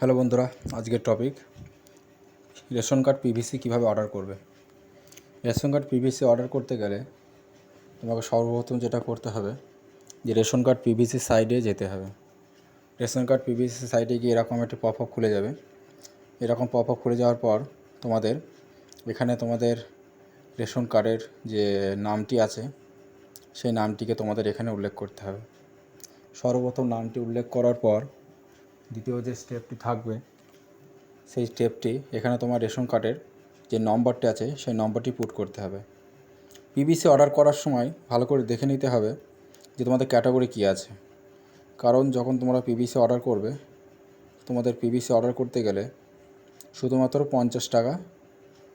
Hello বন্ধুরা, আজকের topic ration card PVC কীভাবে অর্ডার করবে? রেশন কার্ড পিভিসি অর্ডার করতে গেলে তোমাকে সর্বপ্রথম যেটা করতে হবে, যে রেশন কার্ড পিভিসি সাইডে যেতে হবে। রেশন কার্ড পিভিসি সাইডে গিয়ে এরকম একটি পপ আপ খুলে যাবে। এরকম পপ আপ খুলে যাওয়ার পর তোমাদের, এখানে তোমাদের রেশন কার্ডের যে নামটি আছে, সেই নামটিকে তোমাদের এখানে উল্লেখ করতে হবে। সর্বপ্রথম নামটি উল্লেখ করার পর দ্বিতীয় যে স্টেপটি থাকবে, সেই স্টেপটি এখানে তোমার রেশন কার্ডের যে নম্বরটি আছে, সেই নম্বরটি পুট করতে হবে। পিবিসি অর্ডার করার সময় ভালো করে দেখে নিতে হবে যে তোমাদের ক্যাটাগরি কী আছে। কারণ যখন তোমরা পিবিসি অর্ডার করবে, তোমাদের পিবিসি অর্ডার করতে গেলে শুধুমাত্র পঞ্চাশ টাকা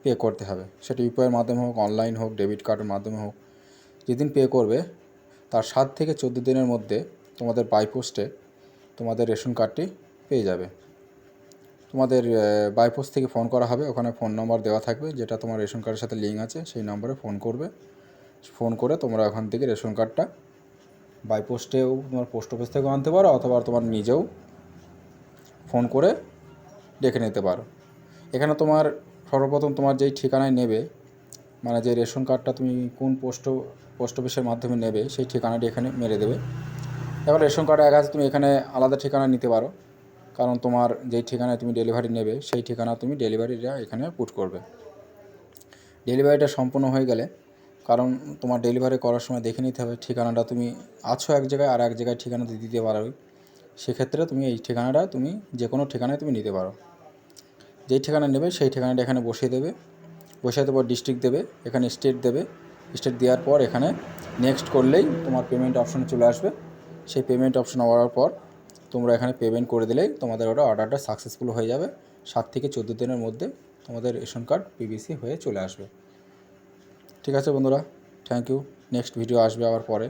পে করতে হবে। সেটা ইউপিআইয়ের মাধ্যমে হোক অনলাইন হোক ডেবিট কার্ডের মাধ্যমে হোক, যেদিন পে করবে, তার সাত থেকে চোদ্দ দিনের মধ্যে তোমাদের বাই পোস্টে তোমাদের রেশন কার্ডটি পেয়ে যাবে। তোমাদের বাইপোস্ট থেকে ফোন করা হবে। ওখানে ফোন নম্বর দেওয়া থাকবে, যেটা তোমার রেশন কার্ডের সাথে লিঙ্ক আছে, সেই নম্বরে ফোন করবে। ফোন করে তোমরা ওখান থেকে রেশন কার্ডটা বাইপোস্টেও তোমার পোস্ট অফিস থেকেও আনতে পারো, অথবা তোমার নিজেও ফোন করে ডেকে নিতে পারো। এখানে তোমার সর্বপ্রথম তোমার যেই ঠিকানায় নেবে মানে যে রেশন কার্ডটা তুমি কোন পোস্ট পোস্ট অফিসের মাধ্যমে নেবে, সেই ঠিকানাটি এখানে মেরে দেবে। এবার রেশন কার্ডে এক আছে তুমি এখানে আলাদা ঠিকানা নিতে পারো। কারণ তোমার যেই ঠিকানায় তুমি ডেলিভারি নেবে, সেই ঠিকানা তুমি ডেলিভারিটা এখানে পুট করবে। ডেলিভারিটা সম্পূর্ণ হয়ে গেলে, কারণ তোমার ডেলিভারি করার সময় দেখে নিতে হবে ঠিকানাটা তুমি আছো এক জায়গায় আর এক জায়গায় ঠিকানা দিয়ে দিতে পারো সেক্ষেত্রে তুমি এই ঠিকানাটা তুমি যে কোনো ঠিকানায় তুমি নিতে পারো। যেই ঠিকানা নেবে, সেই ঠিকানাটা এখানে বসিয়ে দেবে। বসিয়ে দেওয়ার ডিস্ট্রিক্ট দেবে, এখানে স্টেট দেবে। স্টেট দেওয়ার পর এখানে নেক্সট করলেই তোমার পেমেন্ট অপশন চলে আসবে। সেই পেমেন্ট অপশন হওয়ার পর তোমরা এখানে পেমেন্ট করে দিলেই তোমাদের ওটা অর্ডারটা সাকসেসফুল হয়ে যাবে। সাত থেকে চোদ্দ দিনের মধ্যে তোমাদের রেশন কার্ড পিবিসি হয়ে চলে আসবে। ঠিক আছে বন্ধুরা থ্যাংক ইউ নেক্সট ভিডিও আসবে আবার পরে।